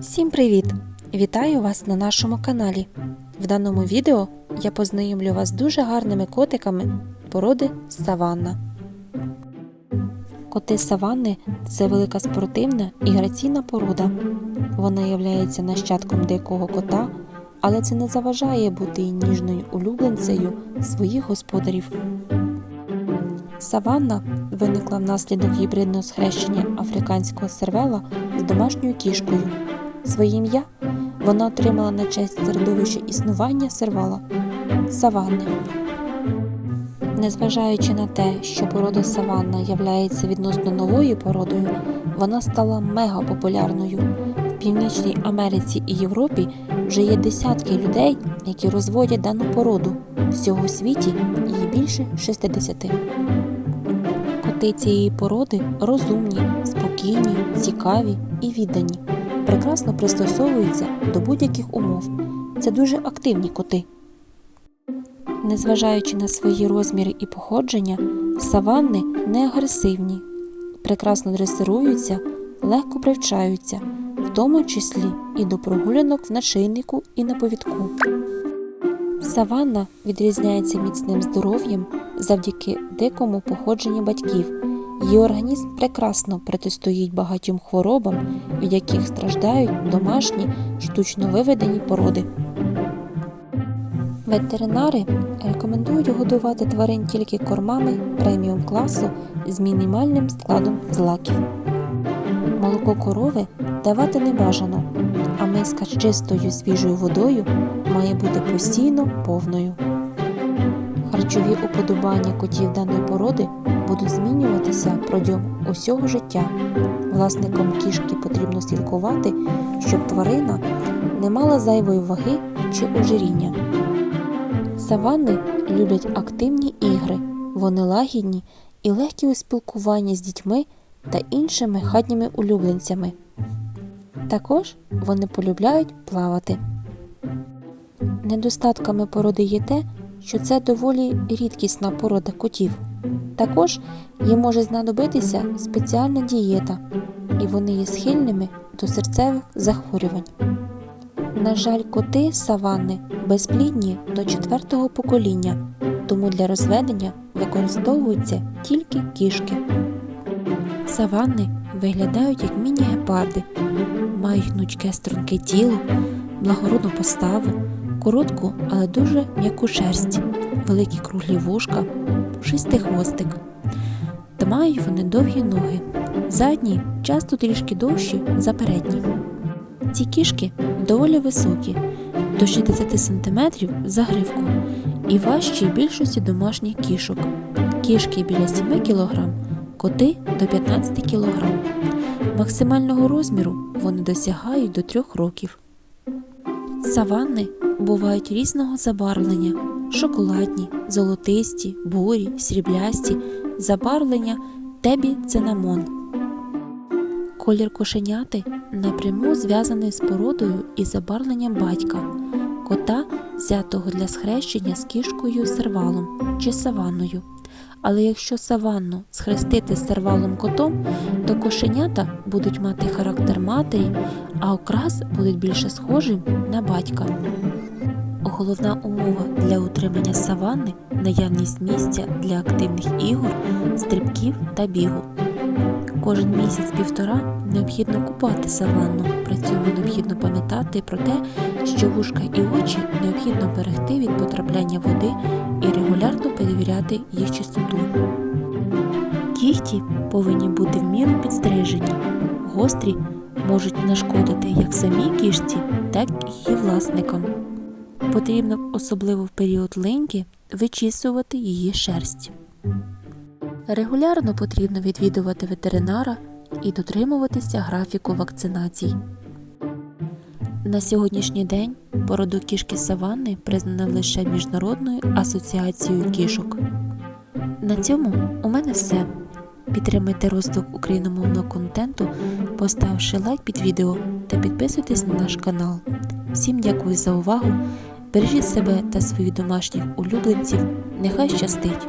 Всім привіт! Вітаю вас на нашому каналі. В даному відео я познайомлю вас з дуже гарними котиками породи Саванна. Коти Саванни це велика спортивна і граційна порода. Вона є нащадком дикого кота, але це не заважає бути ніжною улюбленцею своїх господарів. Саванна виникла внаслідок гібридного схрещення африканського сервела з домашньою кішкою. Своє ім'я вона отримала на честь середовища існування сервала саванни. Незважаючи на те, що порода саванна являється відносно новою породою, вона стала мега популярною. В Північній Америці і Європі вже є десятки людей, які розводять дану породу. Всього світі її більше 60. Коти цієї породи розумні, спокійні, цікаві і віддані. Прекрасно пристосовуються до будь-яких умов. Це дуже активні коти. Незважаючи на свої розміри і походження, саванни не агресивні, прекрасно дресируються, легко привчаються, в тому числі і до прогулянок в нашийнику і на повідку. Саванна відрізняється міцним здоров'ям завдяки дикому походженню батьків. Її організм прекрасно протистоїть багатьом хворобам, від яких страждають домашні штучно виведені породи. Ветеринари рекомендують годувати тварин тільки кормами преміум класу з мінімальним складом злаків. Молоко корови давати не бажано, а миска з чистою свіжою водою має бути постійно повною. Харчові уподобання котів даної породи будуть змінюватися протягом усього життя. Власникам кішки потрібно слідкувати, щоб тварина не мала зайвої ваги чи ожиріння. Саванни люблять активні ігри, вони лагідні і легкі у спілкуванні з дітьми та іншими хатніми улюбленцями. Також вони полюбляють плавати. Недостатками породи є те, що це доволі рідкісна порода котів. Також їм може знадобитися спеціальна дієта, і вони є схильними до серцевих захворювань. На жаль, коти саванни безплідні до четвертого покоління, тому для розведення використовуються тільки кішки. Саванни виглядають як міні-гепарди, мають гнучке струнке тіло, благородну поставу, коротку, але дуже м'яку шерсть, великі круглі вушка, пушистий хвостик. Та мають вони довгі ноги. Задні часто трішки довші за передні. Ці кішки доволі високі, до 60 см за гривку, і важчі більшості домашніх кішок. Кішки біля 7 кг, коти до 15 кг. Максимального розміру вони досягають до 3 років. Саванни бувають різного забарвлення: шоколадні, золотисті, бурі, сріблясті, забарвлення тебі цинамон. Колір кошеняти напряму зв'язаний з породою і забарвленням батька, кота, взятого для схрещення з кішкою сервалом чи саванною. Але якщо саванну схрестити з сервалом котом, то кошенята будуть мати характер матері, а окрас буде більше схожим на батька. Головна умова для утримання саванни наявність місця для активних ігор, стрибків та бігу. Кожен місяць-півтора необхідно купати саванну. При цьому необхідно пам'ятати про те, що вушка і очі необхідно берегти від потрапляння води і регулярно перевіряти їх чистоту. Кігті повинні бути в міру підстрижені. Гострі можуть нашкодити як самій кішці, так і її власникам. Потрібно, особливо в період линьки, вичісувати її шерсть. Регулярно потрібно відвідувати ветеринара і дотримуватися графіку вакцинацій. На сьогоднішній день породу кішки саванни признано лише Міжнародною асоціацією кішок. На цьому у мене все. Підтримайте розвиток україномовного контенту, поставивши лайк під відео та підписуйтесь на наш канал. Всім дякую за увагу. Бережіть себе та своїх домашніх улюбленців. Нехай щастить!